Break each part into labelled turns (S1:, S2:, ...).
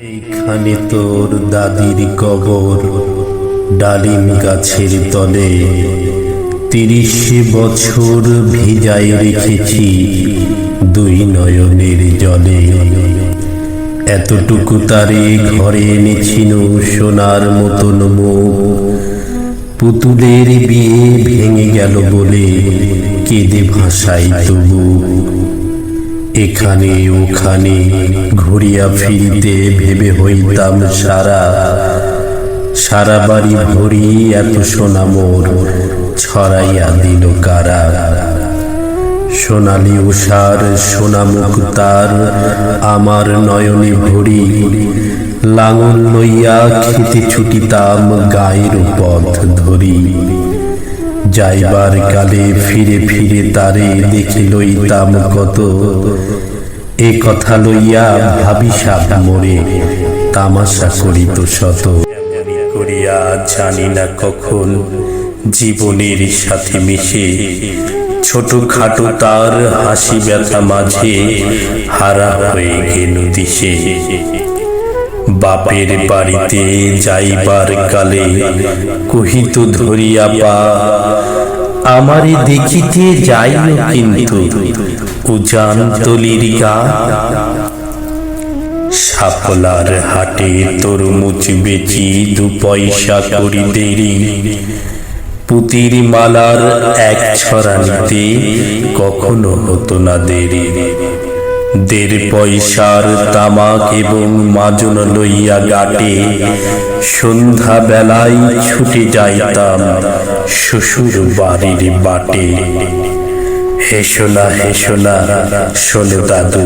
S1: এইখানে তোর দাদির কবর, ডালিম গাছের তলে। তিরিশ বছর ভিজাই রেখেছি দুই নয়নের জলে। এতটুকু তারে ঘরে এনেছিল সোনার মতন মুখ। পুতুলের বিয়ে ভেঙে গেল বলে কেঁদে ভাসাই তবু। এখানে ওখানে ঘুরিয়া ফিরিতে ভেবে হইতাম সারা। সারা বাড়ি ভরি এত সোনা মোর, ছড়াইয়া দিল কারা। সোনালি উষার সোনা তার, আমার নয়নে ভরি। লাঙল লইয়া খেতে ছুটিতাম গায়ের পথ ধরি। যাইবার কালে ফিরে ফিরে তারে দেখে লইতাম কত। এ কথা লইয়া ভাবি সাপ মোরে, তামাশা করিত শত। করিয়া জানি না কখন জীবনের সাথে মিশে। ছোট খাটো তার হাসি ব্যথা মাঝে হারা হয়ে গেল দিশে। বাপের বাড়িতে যাইবার কালে কহিত ধরিয়া পা, আমারে দেখিতে যাইল কিন্তু উজান তলির গা। সাপলার হাটে তরমুজ বেচি, দু পয়সা করি দেরি। পুতির মালার এক ছড়া নিতে কখনো হতো না দেরি। দেড় পয়সার তামাক এবং মাজন লইয়া গাটে। সন্ধ্যা বেলায় ছুটে যাইতাম শ্বশুর বাড়ির বাটে। হেসোনা হেসোনা শোনো দাদু,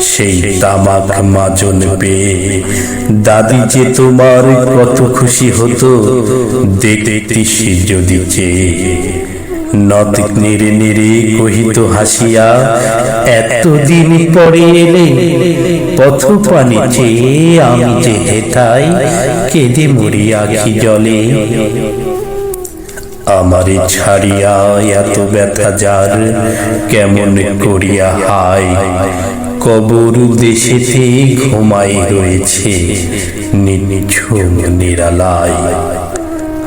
S1: সেই তামাক মাজন পেয়ে। দাদি যে তোমার কত খুশি হতো, দেখতে সে যদি চেয়ে। নদ নেড়ে নেড়ে কহিত হাসিয়া, এতদিন পরে এলে পথ চেয়ে আমি যে কেঁদে মরি আখি জলে। আমারে ছাড়িয়া এত ব্যথা যার, কেমন করিয়া হায়? কবর দেশেতে ঘুমাই রয়েছে নিঝুম নিরালায়।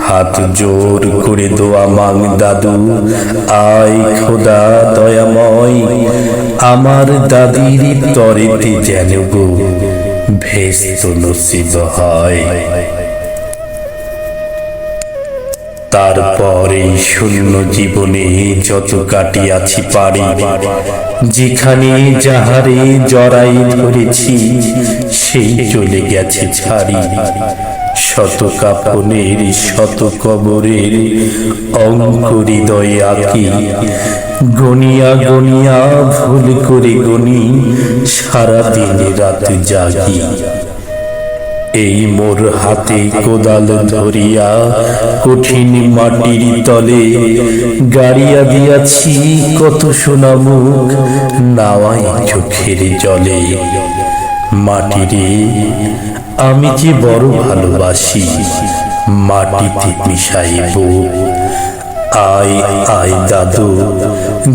S1: হাত জোর করে দোয়া মাং দাদু। আয় খোদা দয়াময়, আমার দাদির তরেতে যেন গো ভেস্ত নসিব হয়। তারপরে শূন্য জীবনে যত কাটিয়াছি পারি, যেখানে যাহারে জড়াই ধরেছি, সেই চলে গেছে ছাড়ি। শত কাপনের, শত কবরের অঙ্ক হৃদয়ে আঁকি। গনিয়া গনিয়া ভুল করে গনি, সারাদিন রাত জাগি। এই মোর হাতে কোদাল ধরিয়া, কঠিন মাটির তলে গাড়িয়া দিয়াছি কত সোনা মুখ নাওয়াই চোখের জলে। মাটিরে, আমি যে বড় ভালোবাসি, মাটিতে মিশাইব। আয় আয় দাদু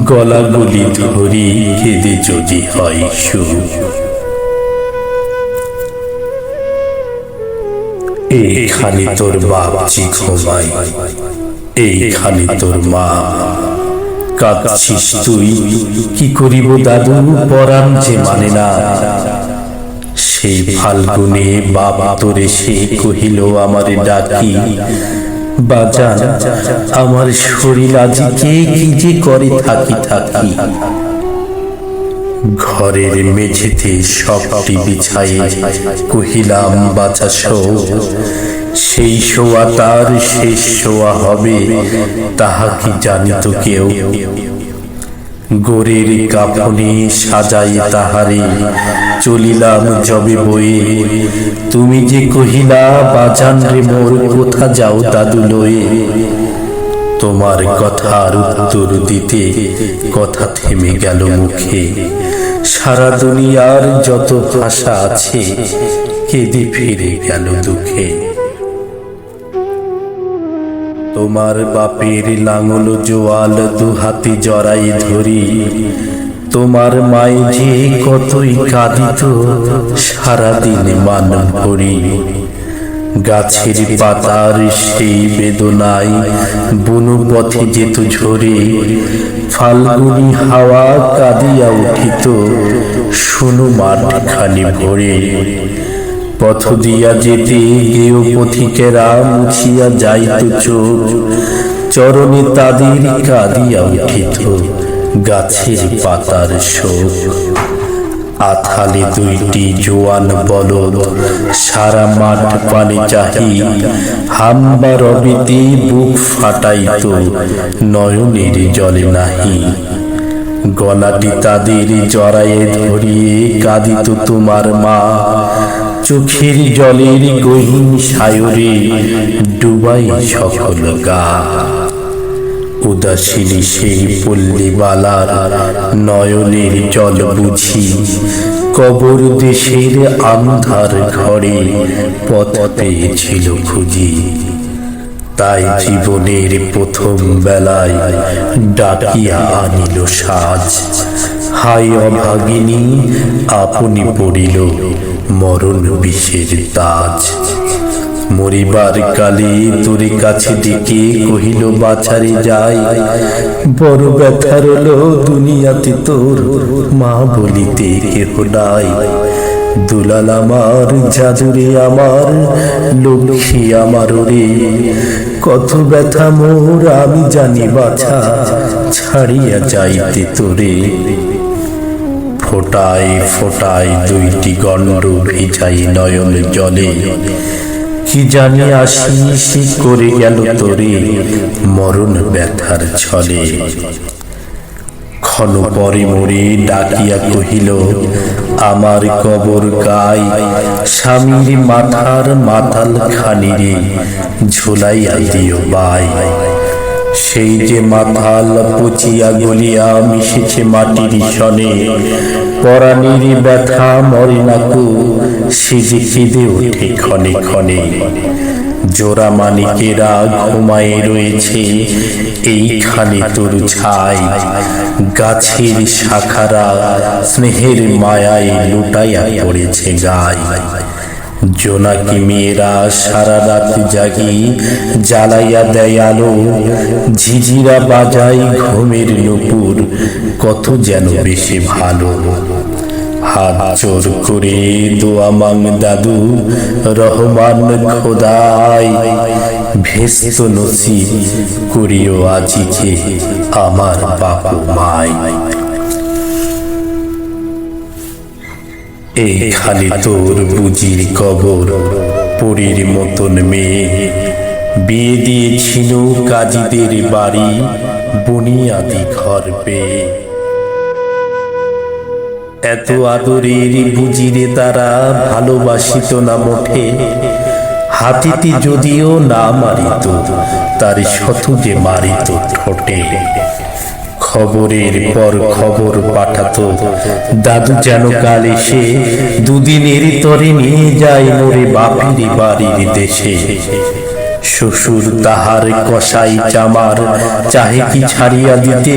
S1: গলা গলি ধরি কেঁদে যদি হয় সুখ এইখানে তোর বাপজি ঘুমাই এইখানে তোর মা। কাঁদছিস তুই, কি করিব দাদু? পরাণ যে মানে না। সেই ফাল্গুনে বাবা তোর এসে কহিল, আমারে ডাকি, বাজান, আমার শরীর আজিকে কি যে করে থাকি থাকি? ঘরের মেঝেতে সবটি বিছাই কহিলাম শো সেই শোয়া তার শেষ শোয়া হবে, তাহা কি জানিত কেউ? গোরের কাফনে সাজাই তাহারে, চলিলাম জবে বয়ে। তুমি যে কহিলা, বাজান রে মোর, কোথা যাও দাদু লয়ে? তোমার কথার উত্তর দিতে কথা থেমে গেল মুখে। সারা দুনিয়ার যত ভাষা আছে, কেঁদে ফিরে গেল দুঃখে। তোমার বাপের লাঙল জোয়াল দু হাতে জড়াই ধরি। তোমার মায়ে যে কতই কাঁদিত, সারাদিন মান ভরি গাছের পাতার সেই বেদনায় বুনো পথে যেত ঝরে। ফাল্গুনি হাওয়া কাঁদিয়া উঠিত, শুনু মাঠ খালি ভরে। পথ দিয়া যেতে গেও পথিকেরা মুছিয়া যাইত চোখ চরণে তাদের কাঁদিয়া উঠিত গাছের পাতার শোক। আথালে দুইটি জোয়ান বলদ, সারা মাঠ পানে চাহি। হাম্বা রবিতে বুক ফাটাইত, নয়নের জলে নাহি। গলাটি তাদের জড়ায়ে ধরিয়ে কাঁদিত তোমার মা। চোখের জলের গহীন সায়রে ডুবাই সকল গা। উদাসীনী সেই পল্লীবালার নয়নের জল বুঝি, কবর দেশের আন্ধার ঘরে পথ পেয়েছিল খুঁজি। তাই জীবনের প্রথম বেলায় ডাকিয়া আনিল সাজ। হাই অভাগিনী আপনি পড়িল মরণ বিষের তাজ। মরিবার কালে তোরে কাছে ডেকে কহিল, বাছারে যাই। বড় ব্যথার হলো দুনিয়াতে তোর মা বলিতে কেহ নাই। দুলাল আমার, জাদুরে আমার, লক্ষ্মী আমার রে। কত ব্যথা মোর, আমি জানি বাছা, ছাড়িয়া যাইতে তোরে। ফোটায় ফোটায় দুইটি গণ্ড ভিজাই নয়ন জলে। কি জানি আসি করে গেল তোরে, মরণ ব্যথার ছলে। ক্ষণ পরে মরে ডাকিয়া কহিল, আমার কবর গাই স্বামীর মাথার মাতাল খানিরে ঝুলাইয়া দিও বাই। সেই যে মাথাল পচিয়া গলিয়া মিশেছে মাটির সনে, পরাণীর ব্যথা মরে নাকু সিজে কেঁদে ওঠে ক্ষণে ক্ষণে। জোড়া মানিকেরা ঘুমায়ে রয়েছে, এইখানে তোর ছাই। গাছের শাখারা স্নেহের মায়ায় লুটাইয়া পড়েছে গায় জোনাকি মেয়েরা সারা রাত জাগি, জ্বালাইয়া দেয় আলো, ঝিঝিরা বাজাই ঘুমের নুপুর, কত যেন বেশি ভালো। হাত জোর করে দোয়া মাং দাদু, রহমান খোদাই, ভেস্ত নসিব করিও আজিকে আমার বাপু মায় এইখানে তোর বুজির কবর, পরীর মতন মেয়ে। বিয়ে দিয়েছিল কাজীদের বাড়ি, বুনিয়াদি ঘর পেয়ে। এত আদরের বুজিরে তারা ভালোবাসিত না মোঠে হাতিতে যদিও না মারিত, তার শত যে মারিত ঠোঁটে। খবরের পর খবর পাঠাতো। দাদু যেন কাল এসে দুদিনের তরে নিয়ে যায় মোরে বাপির বাড়ির দেশে। শ্বশুর তাহার কসাই চামার, চাহে কি ছাড়িয়া দিতে?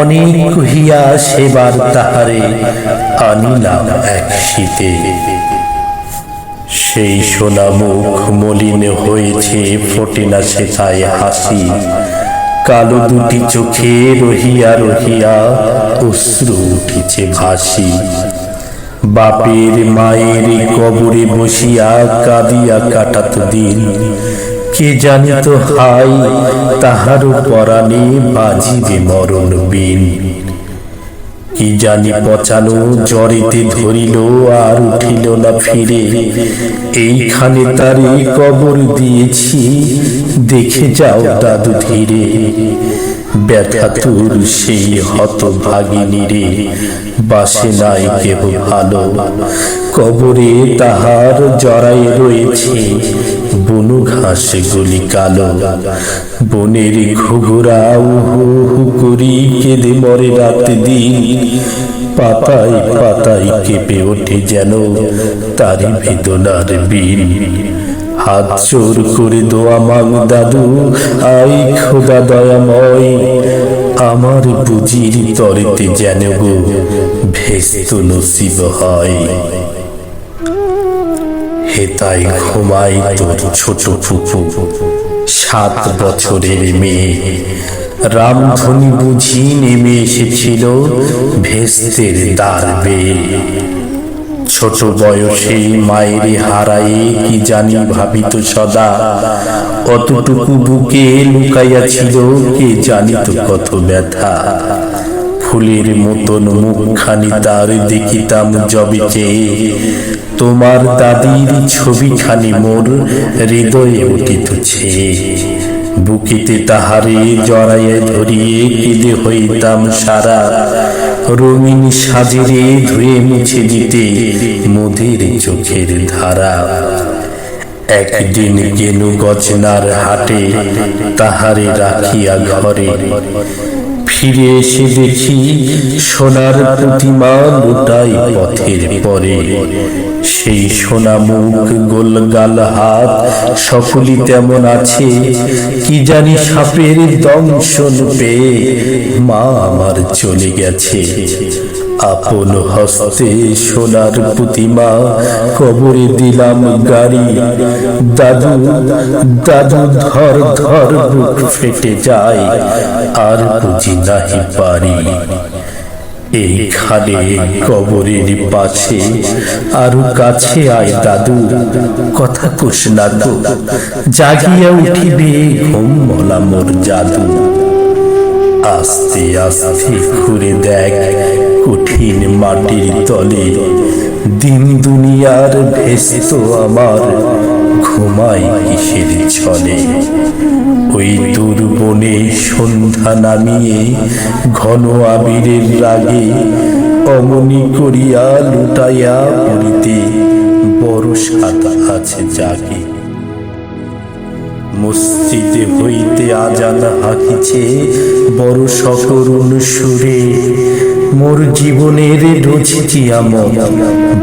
S1: অনেক কহিয়া সেবার তাহারে আনিলাম এক শীতে। সেই সোনা মুখ মলিন হয়েছে, ফোটে না সেথায় হাসি। কালো দুটি চোখে রহিয়া রহিয়া অশ্রু উঠিছে ভাসি। বাপের মায়ের কবরে বসিয়া কাঁদিয়া কাটাত দিন। কে জানিত হাই তাহারও পরাণে বাজিবে মরণ বিন কি জানি পচানো জরিতে ধরিল আর উঠিল না ফিরে। এইখানে তারে কবর দিয়েছি, দেখে যাও দাদু ধীরে। ব্যথা তোর সেই হত ভাগিনী রে, বাসে নাই কেহ ভালো। কবরে তাহার জড়াই রয়েছে বনু ঘাস, গুলি কালো। বনের ঘুঘুরা উহু হু করি কেঁদে মরে রাত দিন। পাতায় পাতায় কেঁপে ওঠে যেন তারি বেদনার বিন হাত জোর করে দোয়া মাগ দাদু, আই খোদা দয়াময়, আমার বুঝির তরিতে যেন গো ভেস্ত নসিব হয়। হেতাই ঘুমাই তোর ছোট ফুপু। সাত বছরের মেয়ে। রামধনী বুঝি নেমে এসেছিল ভেস্তের দ্বার বেয়ে। ছোট বয়সে মায়ের হারায়ে কি জানি ভাবিত সদা। অতটুকু বুকে লুকাইয়া ছিল কে জানিত কত ব্যথা। ফুলের মতন মুখখানি তার দেখিতাম জবে চেয়ে তোমার দাদির ছবিখানি মোর হৃদয়ে উঠিতেছে। বুকিতে তাহারে জড়াইয়া ধরিয়ে কেঁদে হইতাম সারা। রঙিন সাজিরে ধুয়ে মুছে দিতে মোদের চোখের ধারা। একদিন গেনু গজনার হাটে তাহারে রাখিয়া ঘরে ফিরে এসে দেখি সোনার প্রতিমা লুটাই পথের পরে। সেই সোনা মুখ গোলগাল হাত সকলই তেমন আছে, কি জানি সাপের দংশন পেয়ে মা আমার চলে গেছে। আপন হস্তে সোনার প্রতিমা কবরে দিলাম গাড়ি। দাদু দাদু ধর ধর, বুক ফেটে যায়, আর বুঝি নাহি পারি। এইখানে কবরের পাশে আরও কাছে আয় দাদু, কথা কোষ না জাগিয়া উঠিবে ঘুম মলা মোর জাদু। আস্তে আস্তে ঘুরে দেখ কঠিন মাটির তলে। দিন দুনিয়ার ভেস্ত আমার ঘুমাই কিসের ছলে। ওই দুর্বনে সন্ধ্যা নামিয়ে, ঘন আবিরের রাগে অমনি করিয়া লুটাইয়া পড়িতে বড় সাদা আছে জাগে। মসজিদে হইতে আজান হাকিছে। বড় সকরুণ সুরে, মোর জীবনের রুচিছি আমল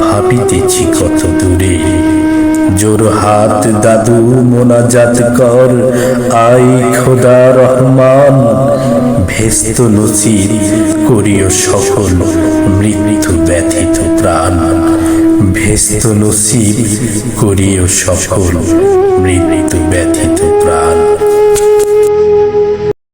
S1: ভাবিতেছি কত দূরে। জোর হাত দাদু মোনাজাত কর আই খোদা রহমান ভেস্ত নচির করিও সকল মৃত্যু ব্যথিত প্রাণ। ভেস্ত নচির করিও সকল মৃত্যু ব্যথিত প্রাণ।